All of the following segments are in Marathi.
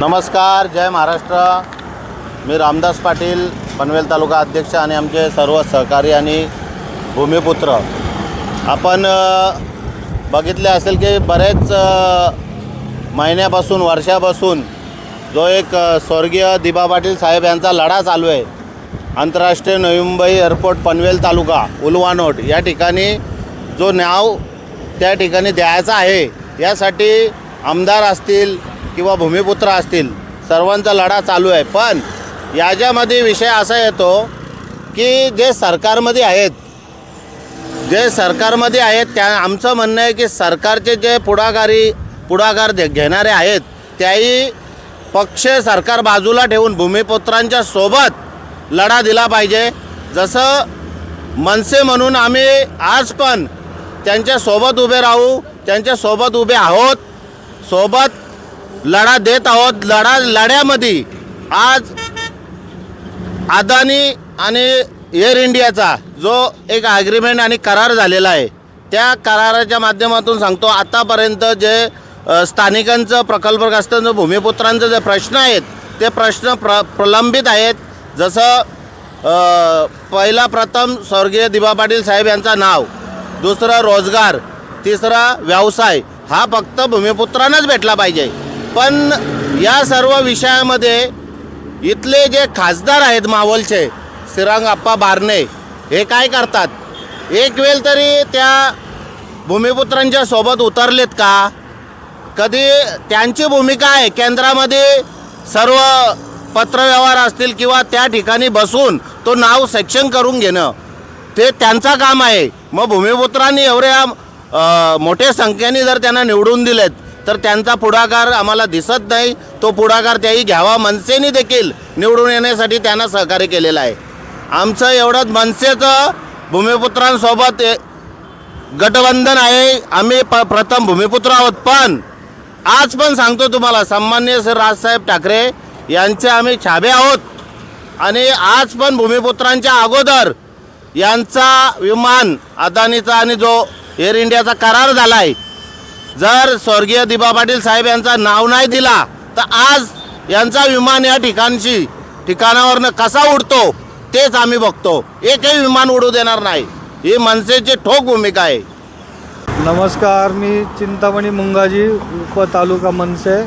नमस्कार जय महाराष्ट्र. मी रामदास पाटील पनवेल तालुका अध्यक्ष आणि आमचे सर्व सहकारी आणि भूमिपुत्र. आपण बघितले असेल की बरेच महिन्यापासून वर्षापासून जो एक स्वर्गीय दिबा पाटील साहेब यांचा लढा चालू आहे. आंतरराष्ट्रीय नवी मुंबई एअरपोर्ट पनवेल तालुका उलवानोट या ठिकाणी जो नाव त्या ठिकाणी द्यायचा आहे यासाठी आमदार असतील किंवा भूमिपुत्र असतील सर्वांचा लढा चालू आहे. पण याच्यामध्ये विषय असा येतो की जे सरकारमध्ये आहेत जे सरकारमध्ये आहेत त्या आमचं म्हणणं आहे की सरकारचे जे पुढाकारी पुढाकार दे- घेणारे आहेत त्याही पक्ष सरकार बाजूला ठेवून भूमिपुत्रांच्या सोबत लढा दिला पाहिजे. जसं मनसे म्हणून आम्ही आज पण त्यांच्यासोबत उभे राहू त्यांच्यासोबत उभे आहोत सोबत लढा देत आहोत. लढा लढ्यामध्ये आज अदानी आणि एअर इंडियाचा जो एक ॲग्रीमेंट आणि करार झालेला आहे त्या कराराच्या माध्यमातून सांगतो आतापर्यंत जे स्थानिकांचं प्रकल्पग्रस्तांचं भूमिपुत्रांचं जे प्रश्न आहेत ते प्रश्न प्र प्रलंबित आहेत. जसं पहिला प्रथम स्वर्गीय दिबा पाटील साहेब यांचं नाव दुसरं रोजगार तिसरा व्यवसाय हा फक्त भूमिपुत्रांनाच भेटला पाहिजे. पण या सर्व विषयामध्ये इथले जे खासदार आहेत मावलचे सिरांग आप्पा बारणे हे काय करतात? एक वेळ तरी त्या भूमिपुत्रांच्या सोबत उतरलेत का? कधी त्यांची भूमिका आहे केंद्रामध्ये सर्व पत्रव्यवहार असतील किंवा त्या ठिकाणी बसून तो नाव सेक्शन करून घेणं ते त्यांचा काम आहे. मग भूमिपुत्रांनी एवढ्या मोठ्या संख्येने जर त्यांना निवडून दिलेत तर त्यांचा पुढाकार आम्हाला दिसत नाही. तो पुढाकार त्याही घ्यावा मनसेने देखील निवडून येण्यासाठी त्यांना सहकार्य केलेलं आहे. आमचं एवढंच मनसेचं भूमिपुत्रांसोबत ए- गठबंधन आहे. आम्ही प प्रथम भूमिपुत्र आहोत. पण आज पण सांगतो तुम्हाला सन्मान्य श्री राजसाहेब ठाकरे यांचे आम्ही छाबे आहोत. आणि आज पण भूमिपुत्रांच्या अगोदर यांचा विमान अदानीचा आणि जो एअर इंडियाचा करार झाला आहे जर स्वर्गीय दिबा पाटील साहेब यांचा नाव नाही दिला तर आज यांचा विमान या ठिकाणशी ठिकाणावरनं कसा उडतो तेच आम्ही बघतो. एकही विमान उडू देणार नाही. ही मनसेची ठोक भूमिका आहे. नमस्कार मी चिंतामणी मुंगाजी उपतालुका मनसे.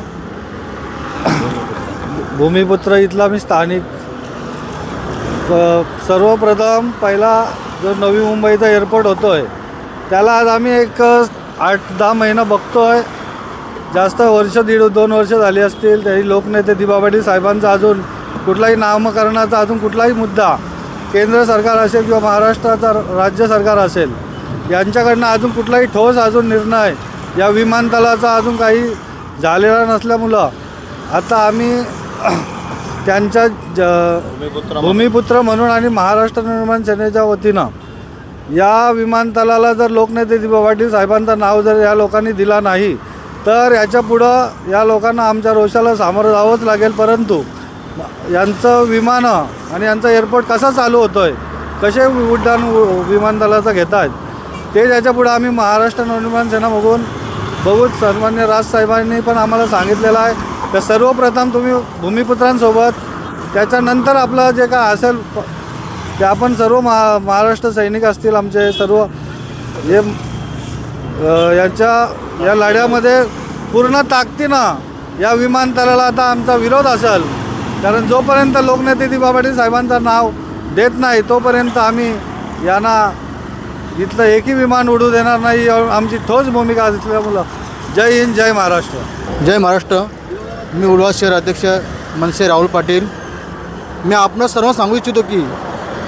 भूमिपुत्र इथला मी स्थानिक. सर्वप्रथम पहिला जो नवी मुंबईचा एअरपोर्ट होतो आहे त्याला आज आम्ही एक आठ दहा महिना बघतो आहे जास्त वर्ष दीड दोन वर्ष झाली असतील तरी लोकनेते दिबा पाटील साहेबांचा अजून कुठलाही नामकरणाचा अजून कुठलाही मुद्दा केंद्र सरकार असेल किंवा महाराष्ट्राचा राज्य सरकार असेल यांच्याकडनं अजून कुठलाही ठोस अजून निर्णय या विमानतळाचा अजून काही झालेला नसल्यामुळं आता आम्ही त्यांच्या ज भूमिपुत्र म्हणून आणि महाराष्ट्र निर्माण सेनेच्या वतीनं या विमानतळाला जर लोकनेते दिबा पाटील साहेबांचं नाव जर या लोकांनी दिला नाही तर याच्या पुढं या लोकांना आमच्या रोषाला सामोरं जावंच लागेल. परंतु यांचं विमानं आणि यांचा एअरपोर्ट कसा चालू होतो आहे कसे उड्डाण विमानतळाचं घेत आहेत ते याच्या पुढं आम्ही महाराष्ट्र नवनिर्माण सेना बघून बघूच सन्मान्य राजसाहेबांनी पण आम्हाला सांगितलेलं आहे तर सर्वप्रथम तुम्ही भूमिपुत्रांसोबत त्याच्यानंतर आपलं जे काय असेल की ते आपण सर्व महा महाराष्ट्र सैनिक असतील आमचे सर्व हे यांच्या या लढ्यामध्ये पूर्ण ताकदीनं या विमानतळाला आता आमचा विरोध असेल. कारण जोपर्यंत लोकनेते दिबा पाटील साहेबांचं नाव देत नाही तोपर्यंत आम्ही यांना इथलं एकही विमान उडू देणार नाही या- आमची ठोस भूमिका असल्यामुळं. जय हिंद जय महाराष्ट्र. जय महाराष्ट्र. मी उल्हास शहर अध्यक्ष मनसे राहुल पाटील. मी आपण सर्व सांगू इच्छितो की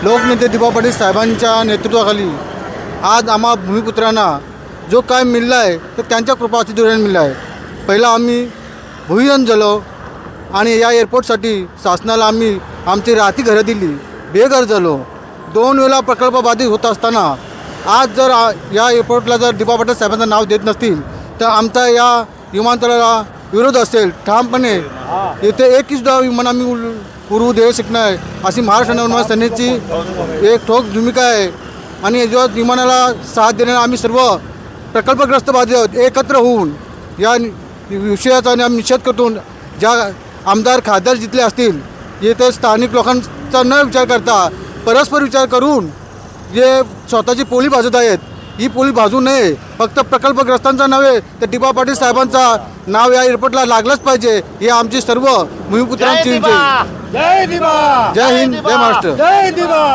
लोकनेते दिबा पाटील साहेबांच्या नेतृत्वाखाली आज आम्हा भूमिपुत्रांना जो काय मिळला आहे तो त्यांच्या कृपा अतिथीने मिळला आहे. पहिला आम्ही भूयन झालो आणि या एअरपोर्टसाठी शासनाला आम्ही आमची राहती घरं दिली बेघर झालो. दोन वेळा प्रकल्प बाधित होत असताना आज जर या एअरपोर्टला जर दिबा पाटील साहेबांचं नाव देत नसतील तर आमचा या विमानतळाला विरोध असेल. ठामपणे येथे एकही सुद्धा विमान आम्ही पूर्व देव शिकणार अशी महाराष्ट्र नवनिर्माण सेनेची एक ठोक भूमिका आहे. आणि जेव्हा विमानाला साथ देण्याला आम्ही सर्व प्रकल्पग्रस्त बाधित एकत्र होऊन या विषयाचा विषयाचा आम्ही निषेध करतो. ज्या आमदार खासदार जिथले असतील येथे स्थानिक लोकांचा न विचार करता परस्पर विचार करून जे स्वतःची पोली भाजत आहेत ही पोली भाजू नये फक्त प्रकल्पग्रस्तांचा नव्हे तर दिबा पाटील साहेबांचा. नाव या एअरपोर्टला लागलंच पाहिजे ही आमची सर्व भूमिपुत्रांची जय दिबा! जय हिंद जय महाराष्ट्र. जय दिवा.